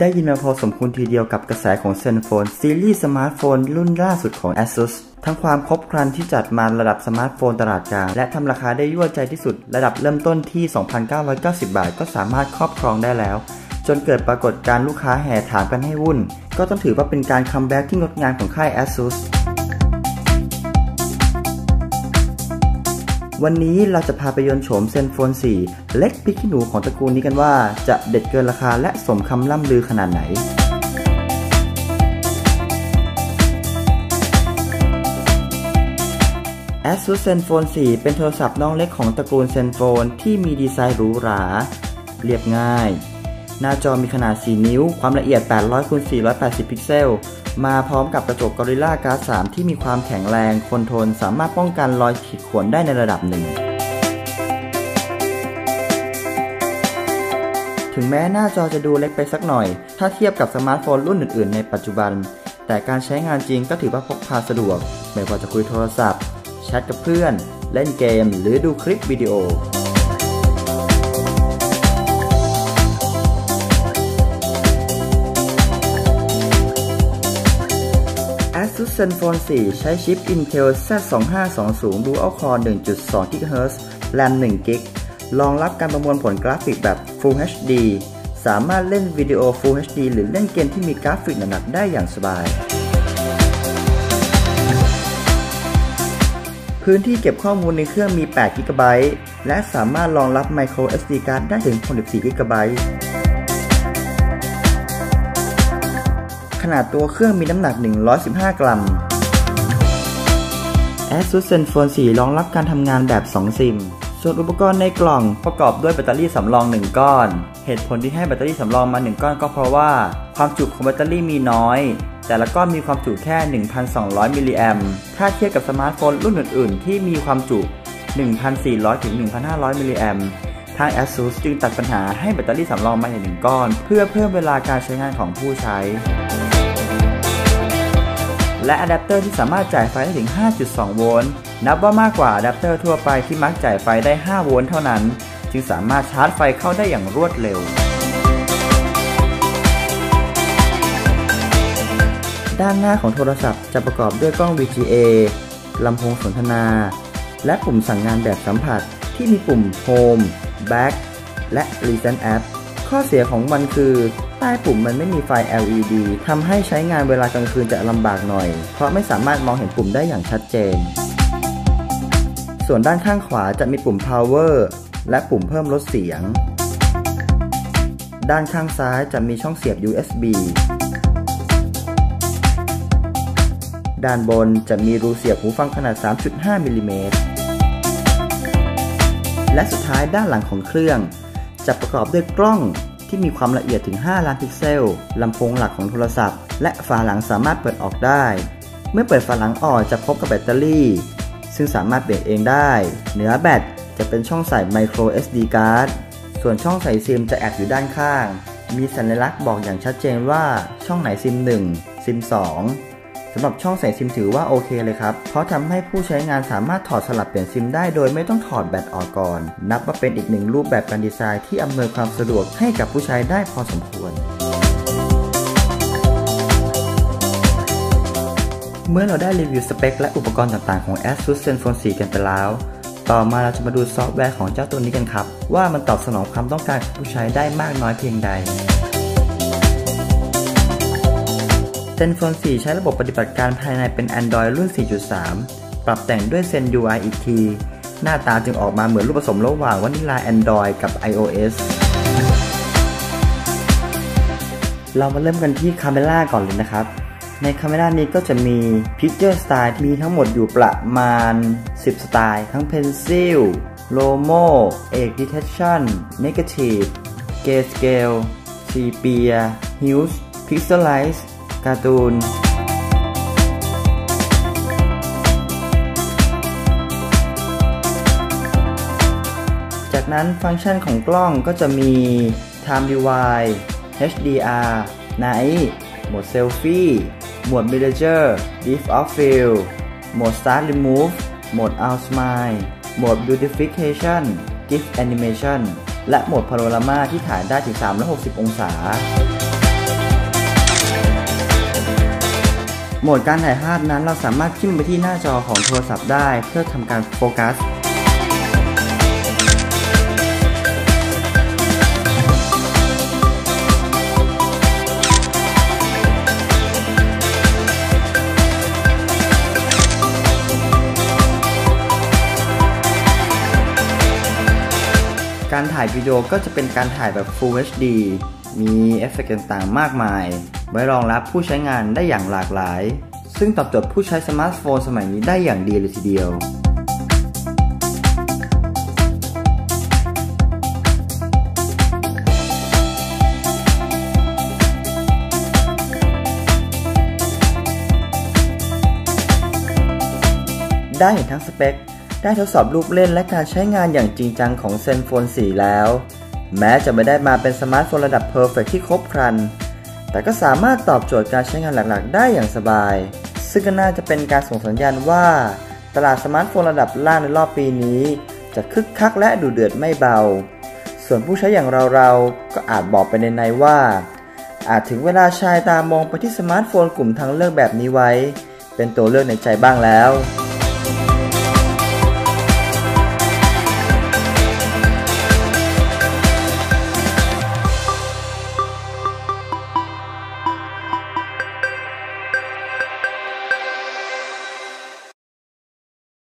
ได้ยินมาพอสมควรทีเดียวกับกระแสของเซนโฟน ซีรีส์สมาร์ทโฟนรุ่นล่าสุดของ ASUS ทั้งความครบครันที่จัดมาระดับสมาร์ทโฟนตลาดกลางและทำราคาได้ยั่วใจที่สุด ระดับเริ่มต้นที่ 2,990 บาท ก็สามารถครอบครองได้แล้ว จนเกิดปรากฏการลูกค้าแห่ถามกันให้วุ่น ก็ต้องถือว่าเป็นการคัมแบ็กที่งดงามของค่าย ASUS วันนี้เราจะพาไปยนโฉมเซนโฟน 4 เล็กพิกหนูของตระกูลนี้กันว่า จะเด็ดเกินราคาและสมคำล่ำลือขนาดไหน ASUS ZenFone 4 เป็นโทรศัพท์น้องเล็กของตระกูล ZenFone ที่มีดีไซน์หรูหรา เรียบง่าย หน้าจอมีขนาด 4 นิ้ว ความละเอียด 800คูณ480 พิกเซล มาพร้อมกับกระจก Gorilla Glass 3 ที่มีความแข็งแรงคอนโทรลสามารถป้องกันรอยขีดข่วนได้ในระดับหนึ่ง ถึงแม้หน้าจอจะดูเล็กไปสักหน่อย ถ้าเทียบกับสมาร์ทโฟนรุ่นอื่นๆ ในปัจจุบัน แต่การใช้งานจริงก็ถือว่าพกพาสะดวก ไม่ว่าจะคุยโทรศัพท์ แชทกับเพื่อน เล่นเกม หรือดูคลิปวิดีโอ ASUS ZenFone 4 ใช้ชิป Intel Z2520 Dual Core 1.2 GHz RAM 1 g b รองรับการประมวลผลกราฟิกแบบ Full HD สามารถเล่นวิดีโอ Full HD หรือเล่นเกมที่มีกราฟิกหนักๆได้อย่างสบาย พื้นที่เก็บข้อมูลในเครื่องมี 8 g b และสามารถรองรับ Micro SD card ได้ถึง 64 g ขนาดตัวเครื่องมีน้ำหนัก 115 กรัม ASUS ZenFone 4 รองรับการทำงานแบบ 2 ซิม ส่วนอุปกรณ์ในกล่องประกอบด้วยแบตเตอรี่สำรอง 1 ก้อน เหตุผลที่ให้แบตเตอรี่สำรองมา 1 ก้อนก็เพราะว่า ความจุของแบตเตอรี่มีน้อย แต่ละก้อนมีความจุแค่ 1,200 มิลลิแอมถ้าเทียบกับสมาร์ทโฟนรุ่นอื่น ๆ ที่มีความจุ 1,400 ถึง 1,500 มิลลิแอมทาง ASUS จึงตัดปัญหาให้แบตเตอรี่สำรองมาอย่างหนึ่งก้อน เพื่อเพิ่มเวลาการใช้งานของผู้ใช้ และอะแดปเตอร์ที่สามารถจ่ายไฟได้ถึง 5.2 โวลต์ นับว่ามากกว่าอะแดปเตอร์ทั่วไปที่มักจ่ายไฟได้ 5 โวลต์เท่านั้น จึงสามารถชาร์จไฟเข้าได้อย่างรวดเร็ว ด้านหน้าของโทรศัพท์จะประกอบด้วยกล้อง VGA ลำโพงสนทนา และปุ่มสั่งงานแบบสัมผัส ที่มีปุ่ม Home Back และ Recent App ข้อเสียของมันคือ ใต้ปุ่มมันไม่มีไฟ LED ทำให้ใช้งานเวลากลางคืนจะลำบากหน่อย เพราะไม่สามารถมองเห็นปุ่มได้อย่างชัดเจน ส่วนด้านข้างขวาจะมีปุ่ม Power และปุ่มเพิ่มลดเสียง ด้านข้างซ้ายจะมีช่องเสียบ USB ด้านบนจะมีรูเสียบหูฟังขนาด 3.5 มิลลิเมตร และสุดท้ายด้านหลังของเครื่อง จะประกอบด้วยกล้อง ที่มีความละเอียดถึง 5 ล้านพิกเซล ลำโพงหลักของโทรศัพท์ และฝาหลังสามารถเปิดออกได้ เมื่อเปิดฝาหลังออกจะพบกับแบตเตอรี่ ซึ่งสามารถเปลี่ยนเองได้ เหนือแบตจะเป็นช่องใส่ไมโคร SD card ส่วนช่องใส่ซิมจะแอบอยู่ด้านข้าง มีสัญลักษณ์บอกอย่างชัดเจนว่าช่องไหนซิม 1 ซิม 2 สำหรับช่องใส่ซิมถือว่าโอเคเลยครับ เพราะทำให้ผู้ใช้งานสามารถถอดสลับเปลี่ยนซิมได้โดยไม่ต้องถอดแบตออกก่อน นับว่าเป็นอีกหนึ่งรูปแบบการดีไซน์ที่อำนวยความสะดวกให้กับผู้ใช้ได้พอสมควรเมื่อเราได้รีวิวสเปคและอุปกรณ์ต่างๆของ ASUS ZenFone 4 กันไปแล้ว ต่อมาเราจะมาดูซอฟต์แวร์ของเจ้าตัวนี้กันครับ ว่ามันตอบสนองความต้องการของผู้ใช้ได้มากน้อยเพียงใด ZenFone 4 ใช้ระบบปฏิบัติการภายในเป็น Android รุ่น 4.3 ปรับแต่งด้วย Zen UI อีกที หน้าตาจึงออกมาเหมือนรูปผสมระหว่างวานิลา Android กับ iOS เรามาเริ่มกันที่คาเมล่าก่อนเลยนะครับ ในคาเมล่านี้ก็จะมี Picture Style มีทั้งหมดอยู่ประมาณ 10 สไตล์ ทั้ง Pencil Lomo Egg Detection Negative Grayscale Sepia Hues Pixelize การ์ตูนจากนั้นฟังก์ชันของกล้องก็จะมี Time Rewind HDR Night โหมด Selfie โหมด Miniature Deep of Field โหมด Start Remove โหมด Out Smile โหมด Beautification GIF Animation และโหมด Panorama ที่ถ่ายได้ถึง360 องศา โหมดการถ่ายภาพนั้นเราสามารถจิ้มไปที่หน้าจอของโทรศัพท์ได้ เพื่อทำการโฟกัสการถ่ายวิดีโอก็จะเป็นการถ่ายแบบ Full HD มีเอฟเฟกต์ต่างๆ มากมาย ไว้รองรับผู้ใช้งานได้อย่างหลากหลาย ซึ่งตอบโจทย์ผู้ใช้สมาร์ทโฟนสมัยนี้ได้อย่างดีเลยทีเดียว ได้เห็นทั้งสเปค ได้ทดสอบรูปเล่นและการใช้งานอย่างจริงจังของเซนโฟน 4 แล้ว แม้จะไม่ได้มาเป็นสมาร์ทโฟนระดับเพอร์เฟกที่ครบครัน แต่ก็สามารถตอบโจทย์การใช้งานหลักๆ ได้อย่างสบาย ซึ่งก็น่าจะเป็นการส่งสัญญาณว่า ตลาดสมาร์ทโฟนระดับล่างในรอบปีนี้ จะคึกคักและดูเดือดไม่เบา ส่วนผู้ใช้อย่างเราๆ ก็อาจบอกไปในในว่า อาจถึงเวลาชายตามองไปที่สมาร์ทโฟนกลุ่มทางเลือกแบบนี้ไว้ เป็นตัวเลือกในใจบ้างแล้ว